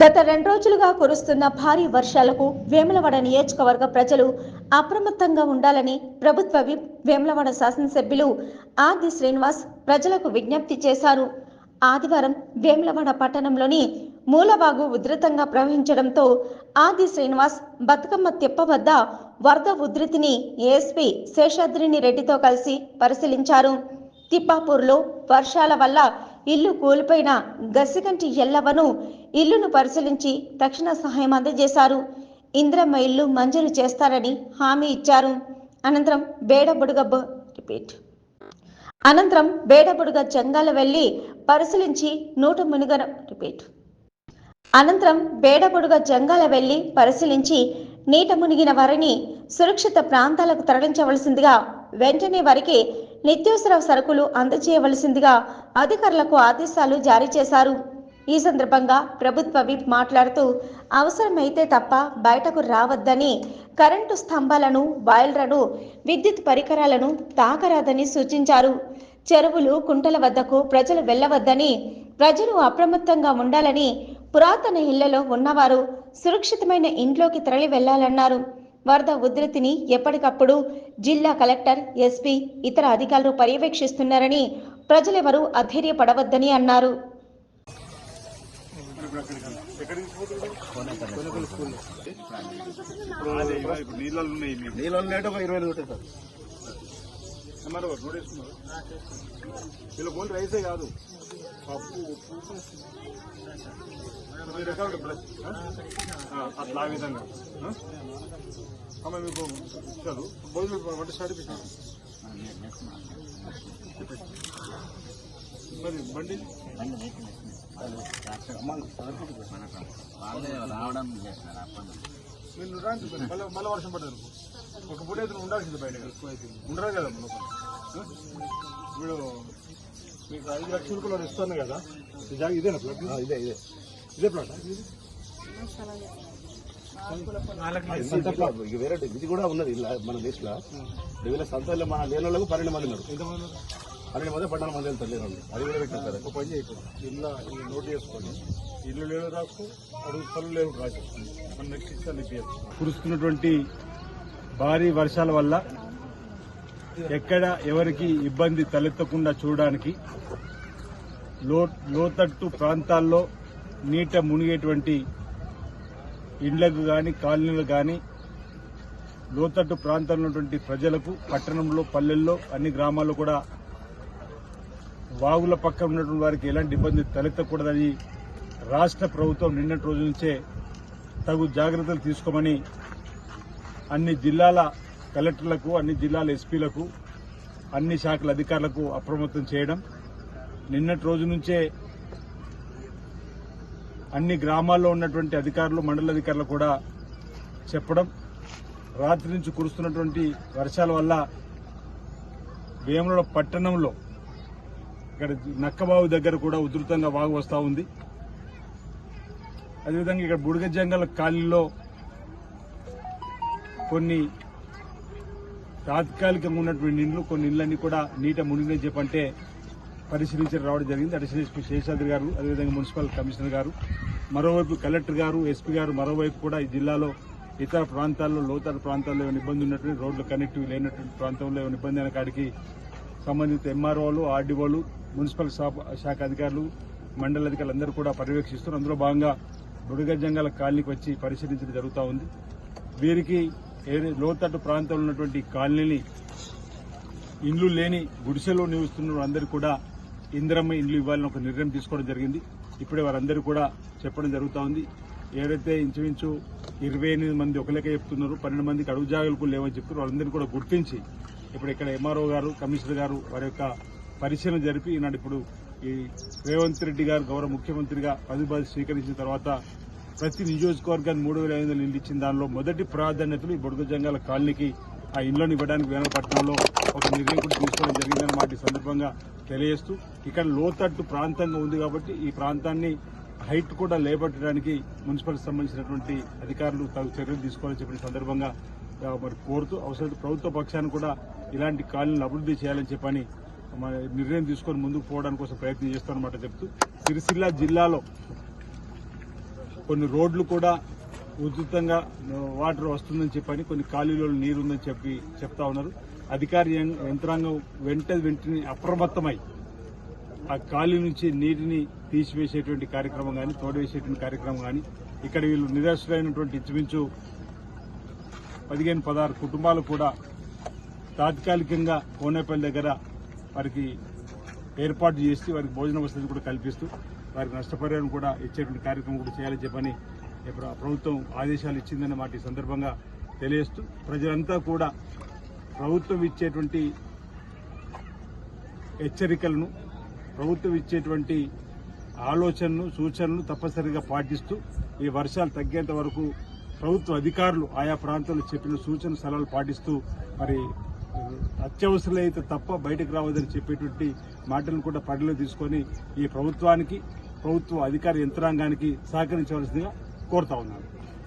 గత రెండు రోజులుగా కురుస్తున్న భారీ వర్షాలకు వేములవాడ నియోజకవర్గ ప్రజలు అప్రమత్తంగా ఉండాలని ప్రభుత్వ విప్ వేములవాడ శాసనసభ్యులు ఆది శ్రీనివాస్ ప్రజలకు విజ్ఞప్తి చేశారు. ఆదివారం వేములవాడ పట్టణంలోని మూలవాగు ఉధృతంగా ప్రవహించడంతో ఆది శ్రీనివాస్ బతుకమ్మ తిప్ప వద్ద వరద ఉధృతిని ఏఎస్పీ శేషాద్రిని రెడ్డితో కలిసి పరిశీలించారు. తిప్పాపూర్లో వర్షాల వల్ల ఇల్లు కూలిపోయిన గసిగంటి ఎల్లవను ఇల్లును పరిశీలించి తక్షణ సహాయం అందజేశారు. ఇంద్రమ్మ ఇల్లు మంజూరు చేస్తారని హామీ ఇచ్చారు. అనంతరం బేడబుడుగ రిపీట్. అనంతరం బేడబుడుగ జంగాల వెళ్ళి పరిశీలించి నూట మునిగర రిపీట్. అనంతరం బేడబుడుగ జంగాల వెళ్ళి పరిశీలించి నీట మునిగిన వారిని సురక్షిత ప్రాంతాలకు తరలించవలసిందిగా వెంటనే వారికి నిత్యావసర సరుకులు అందజేయవలసిందిగా అధికారులకు ఆదేశాలు జారీ చేశారు. ఈ సందర్భంగా ప్రభుత్వ విప్ మాట్లాడుతూ అవసరమైతే తప్ప బయటకు రావద్దని కరెంటు స్తంభాలను వాయిల్లను విద్యుత్ పరికరాలను తాకరాదని సూచించారు. చెరువులు కుంటల వద్దకు ప్రజలు వెళ్ళవద్దని ప్రజలు అప్రమత్తంగా ఉండాలని పురాతన ఇళ్ళలో ఉన్నవారు సురక్షితమైన ఇంట్లోకి తరలి వెళ్ళాలన్నారు వరద ఉధృతిని ఎప్పటికప్పుడు జిల్లా కలెక్టర్ ఎస్పీ ఇతర అధికారులు పర్యవేక్షిస్తున్నారని ప్రజలెవరూ అధైర్యపడవద్దని అన్నారు. అదే ఉన్నాయి నీళ్ళు ఒక ఇరవై ఐదు సార్ మరి రోడ్ వేసుకున్నారు రైసే కాదు పప్పు ఉప్పు మీరు ఎక్కడ అట్లా ఆ విధంగా అమ్మ మీకు ఇచ్చారు భోజనం వంట స్టార్ట్ చేశారు రావడం అప్పటి రాండి మళ్ళీ మళ్ళీ వర్షం పడ్డారు ఒక పూట అయితే ఉండాల్సింది బయట ఉండరు కదా లోపల? ఇప్పుడు మీకు ఐదు లక్షల రూపాయలు ఇస్తాను కదా. జాగా ఇదేనా ప్లాట్ ఇదే ఇదే. ఇదే ప్లాట్? ఇక వేరే ఇది కూడా ఉన్నది ఇలా మన దేశంలో. సంతలో మన లేని వాళ్ళకు పన్నెండు మంది ఉన్నారు? ఎంతమంది పన్నెండు మంది మంది వెళ్తారు అది కూడా పెట్టారు సార్. ఒక పని చేయకూడదు ఇల్లు నోట్ చేసుకోండి. ఇల్లు లేవు రాసుకో అడుగు పనులు లేవు రాసేసుకోండి. మన నెక్స్ట్ ఇస్తాను కురుస్తున్నటువంటి భారీ వర్షాల వల్ల ఎక్కడ ఎవరికి ఇబ్బంది తలెత్తకుండా చూడడానికి లో లోతట్టు ప్రాంతాల్లో నీట మునిగేటువంటి ఇండ్లకు కానీ కాలనీలు కానీ లోతట్టు ప్రాంతంలో ఉన్నటువంటి ప్రజలకు పట్టణంలో పల్లెల్లో అన్ని గ్రామాల్లో కూడా వాగుల పక్కన ఉన్నటువంటి వారికి ఎలాంటి ఇబ్బంది తలెత్తకూడదని రాష్ట్ర ప్రభుత్వం నిన్నటి రోజు నుంచే తగు జాగ్రత్తలు తీసుకోమని అన్ని జిల్లాల కలెక్టర్లకు అన్ని జిల్లాల ఎస్పీలకు అన్ని శాఖల అధికారులకు అప్రమత్తం చేయడం నిన్నటి రోజు నుంచే అన్ని గ్రామాల్లో ఉన్నటువంటి అధికారులు మండల అధికారులు కూడా చెప్పడం రాత్రి నుంచి కురుస్తున్నటువంటి వర్షాల వల్ల వేముల పట్టణంలో ఇక్కడ నక్కబావి దగ్గర కూడా ఉధృతంగా వాగు వస్తూ ఉంది. అదేవిధంగా ఇక్కడ బుడగ జంగల్ కాలనీలో కొన్ని తాత్కాలికంగా ఉన్నటువంటి ఇండ్లు కొన్ని ఇళ్ళన్నీ కూడా నీట మునిగినని చెప్పంటే పరిశీలించి రావడం జరిగింది. అడిషనల్ ఎస్పీ శేషాద్రి గారు అదేవిధంగా మున్సిపల్ కమిషనర్ గారు మరోవైపు కలెక్టర్ గారు ఎస్పీ గారు మరోవైపు కూడా ఈ జిల్లాలో ఇతర ప్రాంతాల్లో లోతర ప్రాంతాల్లో ఏమైనా ఇబ్బంది ఉన్నటువంటి రోడ్లు కనెక్టివ్ లేనటువంటి ప్రాంతంలో ఏమైనా ఇబ్బంది అయిన కాడికి సంబంధిత ఎంఆర్ఓలు ఆర్డీఓలు మున్సిపల్ శాఖ- అధికారులు మండల అధికారులు అందరూ కూడా పర్యవేక్షిస్తున్నారు. అందులో భాగంగా బుడగజంగాల కాలనీకి వచ్చి పరిశీలించడం జరుగుతూ ఉంది. వీరికి లోతట్టు ప్రాంతంలో ఉన్నటువంటి కాలనీని ఇండ్లు లేని గుడిసెలో నివసిస్తున్న అందరికీ కూడా ఇందిరమ్మ ఇండ్లు ఇవ్వాలని ఒక నిర్ణయం తీసుకోవడం జరిగింది. ఇప్పుడే వారందరూ కూడా చెప్పడం జరుగుతూ ఉంది. ఏదైతే ఇంచుమించు ఇరవై ఎనిమిది మంది ఒక లెక్క చెప్తున్నారు పన్నెండు మందికి అడుగు జాగులు లేవని చెప్తున్నారు. వాళ్ళందరినీ కూడా గుర్తించి ఇప్పుడు ఇక్కడ ఎంఆర్ఓ గారు కమిషనర్ గారు వారి యొక్క పరిశీలన జరిపి ఈనాడు ఇప్పుడు ఈ రేవంత్ రెడ్డి గారు గౌరవ ముఖ్యమంత్రిగా పదవి స్వీకరించిన తర్వాత ప్రతి నియోజకవర్గాన్ని మూడు వేల ఐదు వందలు ఇల్లు ఇచ్చిన దానిలో మొదటి ప్రాధాన్యతలు ఈ బొడుగు జంగాల కాలనీకి ఆ ఇండ్లను ఇవ్వడానికి వేమపట్నంలో ఒక నిర్ణయం కూడా తీసుకోవడం జరిగిందని మాట ఈ సందర్భంగా తెలియజేస్తూ ఇక్కడ లోతట్టు ప్రాంతంగా ఉంది కాబట్టి ఈ ప్రాంతాన్ని హైట్ కూడా లేపట్టడానికి మున్సిపల్ సంబంధించినటువంటి అధికారులు తగు చర్యలు తీసుకోవాలని చెప్పిన సందర్భంగా మరి కోరుతూ అవసరం ప్రభుత్వ పక్షాన్ని కూడా ఇలాంటి కాలనీలు అభివృద్ధి చేయాలని చెప్పని మన నిర్ణయం తీసుకొని ముందుకు పోవడానికి కోసం ప్రయత్నం చేస్తానమాట చెప్తూ సిరిసిల్ల జిల్లాలో కొన్ని రోడ్లు కూడా ఉచితంగా వాటర్ వస్తుందని చెప్పని కొన్ని ఖాళీలో నీరు ఉందని చెప్పి చెప్తా ఉన్నారు. అధికారి యంత్రాంగం వెంట వెంటనే అప్రమత్తమై ఆ ఖాళీ నుంచి నీటిని తీసివేసేటువంటి కార్యక్రమం కానీ తోడవేసేటువంటి కార్యక్రమం కానీ ఇక్కడ వీళ్ళు నిరాశ్రమైనటువంటి ఇంచుమించు పదిహేను పదహారు కుటుంబాలు కూడా తాత్కాలికంగా కోనేపల్లి దగ్గర వారికి ఏర్పాటు చేసి వారికి భోజన వసతి కూడా కల్పిస్తూ వారికి నష్టపరిహారం కూడా ఇచ్చేటువంటి కార్యక్రమం కూడా చేయాలని చెప్పని ప్రభుత్వం ఆదేశాలు ఇచ్చిందని మాట ఈ సందర్భంగా తెలియస్తూ ప్రజలంతా కూడా ప్రభుత్వం ఇచ్చేటువంటి హెచ్చరికలను ప్రభుత్వం ఇచ్చేటువంటి ఆలోచనలు సూచనలు తప్పనిసరిగా పాటిస్తూ ఈ వర్షాలు తగ్గేంత వరకు ప్రభుత్వ అధికారులు ఆయా ప్రాంతాల్లో చెప్పిన సూచన సలహాలు పాటిస్తూ మరి అత్యవసరమైతే తప్ప బయటకు రావద్దని చెప్పేటువంటి మాటలను కూడా పరిలో తీసుకొని ఈ ప్రభుత్వానికి ప్రభుత్వ అధికార యంత్రాంగానికి సహకరించవలసిందిగా కోరుతా ఉన్నాను.